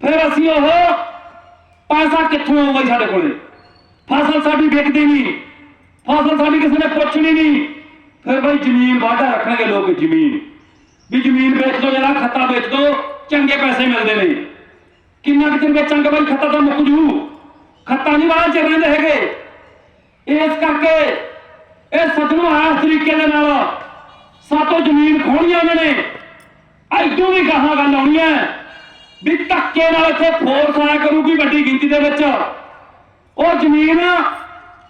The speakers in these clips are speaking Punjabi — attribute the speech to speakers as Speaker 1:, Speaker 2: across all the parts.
Speaker 1: ਫਿਰ ਅਸੀਂ ਉਹ ਪੈਸਾ ਕਿੱਥੋਂ ਆਊਗਾ ਸਾਡੇ ਕੋਲੇ? ਫਸਲ ਸਾਡੀ ਵਿਕਦੀ ਨਹੀਂ। ਫਸਲ ਸਾਡੀ ਕਿਸੇ ਨੇ ਪੁੱਛਣੀ ਨਹੀਂ। ਫਿਰ ਬਈ ਜ਼ਮੀਨ ਵਾਧਾ ਰੱਖਣਗੇ ਲੋਕ, ਜ਼ਮੀਨ। ਵੀ ਜ਼ਮੀਨ ਵੇਚ ਦੋ, ਜਿਹੜਾ ਖੱਤਾ ਵੇਚ ਦੋ, ਚੰਗੇ ਪੈਸੇ ਮਿਲਦੇ ਨੇ। ਕਿੰਨਾ ਕੁ ਚਿਰ ਚੰਗਾ ਬਈ? ਖੱਤਾ ਤਾਂ ਮੁੱਕ ਜੂ। ਖੱਤਾ ਨਹੀਂ ਬਾਹਰ ਚਿਰ ਰਹਿੰਦੇ ਹੈਗੇ। ਇਸ ਕਰਕੇ ਇਹ ਸੱਜਣੋ ਆਸ ਤਰੀਕੇ ਦੇ ਨਾਲ ਸਾਤੋਂ ਜ਼ਮੀਨ ਖੋਣੀ ਉਹਨਾਂ ਨੇ। ਐਦੋਂ ਵੀ ਗਾਹਾਂ ਗੱਲ ਆਉਣੀ ਹੈ ਵੀ ਧੱਕੇ ਨਾਲ ਇੱਥੇ ਫੋਰਸ ਆਇਆ ਕਰੂਗੀ ਵੱਡੀ ਗਿਣਤੀ ਦੇ ਵਿੱਚ। ਉਹ ਜ਼ਮੀਨ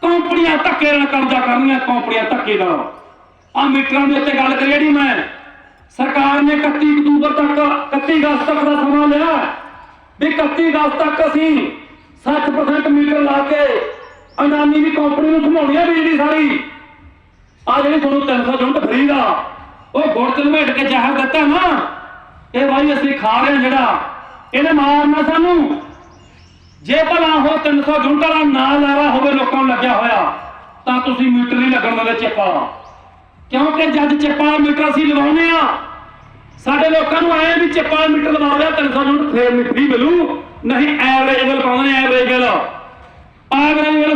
Speaker 1: ਕੰਪਨੀਆਂ ਧੱਕੇ ਨਾਲ ਕਬਜ਼ਾ ਕਰਨੀਆਂ, ਕੰਪਨੀਆਂ ਧੱਕੇ ਨਾਲ। ਆ ਮੀਟਰਾਂ ਦੇ ਉੱਤੇ ਗੱਲ ਕਰੀ ਜਿਹੜੀ ਮੈਂ। ਸਰਕਾਰ ਨੇ 31 ਅਕਤੂਬਰ ਤੱਕ 31 ਅਗਸਤ ਤੱਕ ਦਾ ਸਮਾਂ ਲਿਆ। ਵੀ 31 ਅਗਸਤ ਤੱਕ ਅਸੀਂ 60% ਮੀਟਰ ਲਾ ਕੇ ਅਡਾਨੀ ਦੀ ਕੰਪਨੀ ਨੂੰ ਘੁਮਾਉਣੀ ਹੈ ਬਿਜਲੀ ਸਾਰੀ। ਆ ਜਿਹੜੀ ਤੁਹਾਨੂੰ 300 ਯੂਨਿਟ ਫਰੀ ਦਾ, ਉਹ ਗੁੜ ਚ ਲਮੇਟ ਕੇ ਚਾਹ ਦਿੱਤਾ ਨਾ। ਇਹ ਭਾਈ ਅਸੀਂ ਖਾ ਰਹੇ ਹਾਂ ਜਿਹੜਾ। ਇਹਨੇ ਮਾਰਨਾ ਸਾਨੂੰ। ਜੇ ਭਲਾ ਉਹ 300 ਯੂਨਿਟ ਦਾ ਨਾ ਲਾਰਾ ਹੋਵੇ ਲੋਕਾਂ ਨੂੰ ਲੱਗਿਆ ਹੋਇਆ, ਤਾਂ ਤੁਸੀਂ ਮੀਟਰ ਨਹੀਂ ਲੱਗਣ ਦਿੰਦੇ ਚਿੱਪਾ। ਕਿਉਂਕਿ ਜਦ ਚਿੱਪਾ ਮੀਟਰ ਅਸੀਂ ਲਵਾਉਨੇ ਆ ਸਾਡੇ ਲੋਕਾਂ ਨੂੰ ਐ ਵੀ ਚਿੱਪਾ ਮੀਟਰ ਲਵਾ ਲਿਆ 300 ਯੂਨਿਟ ਫੇਰ ਮਿੱਠੀ ਮਿਲੂ। ਨਹੀਂ ਐਵਰੇਜਬਲ ਬਿੱਲ ਪਾਉਂਦੇ ਨੇ ਐਵਰੇਜ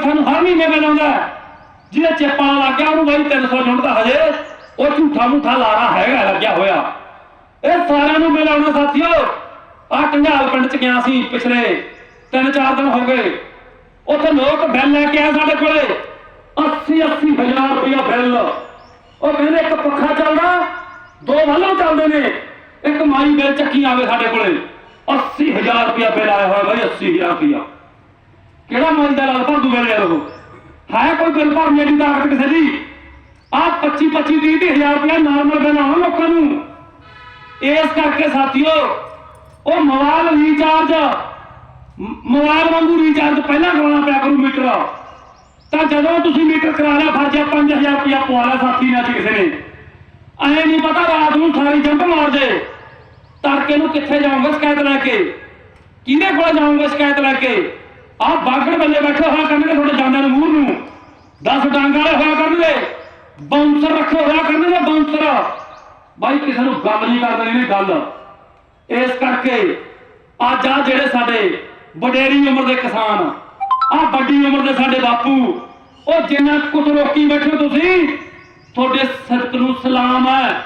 Speaker 1: ਸਾਨੂੰ ਹਰ ਮਹੀਨੇ ਬਿੱਲ ਆਉਂਦਾ ਹੈ। ਜਿਹਦਾ ਚਿੱਪਾ ਲੱਗ ਗਿਆ ਉਹਨੂੰ ਬਾਈ 300 ਯੂਨਿਟ ਦਾ ਹਜੇ, ਉਹ ਝੂਠਾ ਮੂਠਾ ਲਾਰਾ ਹੈਗਾ, ਲੱਗਿਆ ਹੋਇਆ। ਇਹ ਸਾਰਿਆਂ ਨੂੰ ਮਿਲਾਉਣਾ ਸਾਥੀਓ। ਆ ਕੰਝਾਲ ਪਿੰਡ ਚ ਗਿਆ ਸੀ ਪਿਛਲੇ 3-4 ਦਿਨ ਹੋ ਗਏ। ਉੱਥੇ ਲੋਕ ਬਿੱਲ ਲੈ ਕੇ ਆਏ ਸਾਡੇ ਕੋਲੇ। 80 80 ਹਜ਼ਾਰ ਰੁਪਇਆ ਬਿੱਲ। ਉਹ ਕਹਿੰਦੇ ਇੱਕ ਪੱਖਾ ਚੱਲਦਾ, ਦੋ ਵੱਲੋਂ ਚੱਲਦੇ ਨੇ। ਇੱਕ ਮਾਈ ਬਿੱਲ ਚੱਕੀ ਆਵੇ ਸਾਡੇ ਕੋਲੇ। 80 ਰੁਪਇਆ ਬਿੱਲ ਆਇਆ ਹੋਇਆ ਬਾਈ 80 ਹਜ਼ਾਰ ਰੁਪਇਆ। ਕਿਹੜਾ ਮਾਈ ਦਾ ਲਾਲ ਭਰ ਦੂ ਬਿੱਲ ਯਾਰ ਉਹ? ਹੈ ਕੋਈ ਬਿੱਲ ਭਰਨੇ ਦੀ ਤਾਕਤ ਕਿਸੇ ਦੀ? ਆ 25 25 30 ਹਜ਼ਾਰ ਰੁਪਇਆ ਨਾਰਮਲ ਬਿੱਲ ਆਉਣਾ ਲੋਕਾਂ ਨੂੰ। ਇਸ ਕਰਕੇ ਸਾਥੀਓ ਉਹ ਮੋਬਾਈਲ ਰੀਚਾਰਜ ਮੋਬਾਈਲ ਵਾਂਗੂ ਰੀਚਾਰਜ ਪਹਿਲਾਂ ਕਰਾਉਣਾ ਪਿਆ ਕਰੂ ਮੀਟਰ। ਤਾਂ ਜਦੋਂ ਤੁਸੀਂ ਮੀਟਰ ਕਰਾ ਲਿਆ ਫਰਜਿਆ 5000 ਰੁਪਇਆ ਪਵਾ ਲਿਆ ਸਾਥੀ ਨੇ ਕਿਸੇ ਨੇ। ਐ ਨਹੀਂ ਪਤਾ ਰਾਤ ਨੂੰ ਸਾਰੀ ਜੰਪ ਮਾਰ ਦੇ। ਤੜਕੇ ਨੂੰ ਕਿੱਥੇ ਜਾਊਂਗਾ ਸ਼ਿਕਾਇਤ ਲੈ ਕੇ? ਕਿਹਦੇ ਕੋਲ ਜਾਊਂਗਾ ਸ਼ਿਕਾਇਤ ਲੈ ਕੇ? ਆਹ ਬਾਗੜ ਬੱਲੇ ਬੈਠੇ ਹੋਇਆ ਕਰਨਗੇ ਤੁਹਾਡੇ ਜਾਂਦਿਆਂ ਨੂੰ ਮੂੰਹ ਨੂੰ। 10 ਡਾਂਗ ਵਾਲੇ ਹੋਇਆ ਕਰਨਗੇ। ਬਾਉਂਸਰ ਰੱਖੇ ਹੋਇਆ ਕਰਨਗੇ ਬਾਉਂਸਰ ਬਾਈ, ਕਿਸੇ ਨੂੰ ਗੱਲ ਨਹੀਂ ਕਰਦੇ ਨੇ ਗੱਲ। ਇਸ ਕਰਕੇ ਅੱਜ ਆ ਜਿਹੜੇ ਸਾਡੇ ਵਡੇਰੀ ਉਮਰ ਦੇ ਕਿਸਾਨ, ਆ ਵੱਡੀ ਉਮਰ ਦੇ ਸਾਡੇ ਬਾਪੂ, ਉਹ ਜਿੰਨਾ ਕੁਝ ਰੋਕੀ ਬੈਠੇ ਤੁਸੀਂ, ਤੁਹਾਡੇ ਸਤਿ ਨੂੰ ਸਲਾਮ ਹੈ।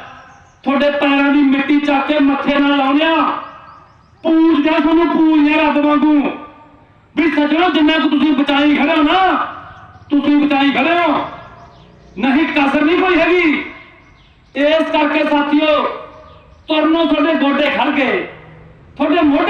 Speaker 1: ਤੁਹਾਡੇ ਪੈਰਾਂ ਦੀ ਮਿੱਟੀ ਚੱਕ ਕੇ ਮੱਥੇ ਨਾਲ ਲਾਉਣਿਆ ਪੂਜਦਾ ਤੁਹਾਨੂੰ ਪੂਜਿਆ ਰੱਬ ਵਾਂਗੂ। ਵੀ ਸੱਜਣੋ, ਜਿੰਨਾ ਕੁ ਤੁਸੀਂ ਬਚਾਈ ਖੜੇ ਹੋ ਨਾ, ਤੁਸੀਂ ਬਚਾਈ ਖੜੇ ਹੋ। ਨਹੀਂ ਕਸਰ ਨਹੀਂ ਕੋਈ ਹੈਗੀ। ਇਸ ਕਰਕੇ ਸਾਥੀਓ ਤੁਰਨੋਂ ਤੁਹਾਡੇ ਗੋਡੇ ਖੜ ਗਏ ਤੁਹਾਡੇ ਮੋਢੇ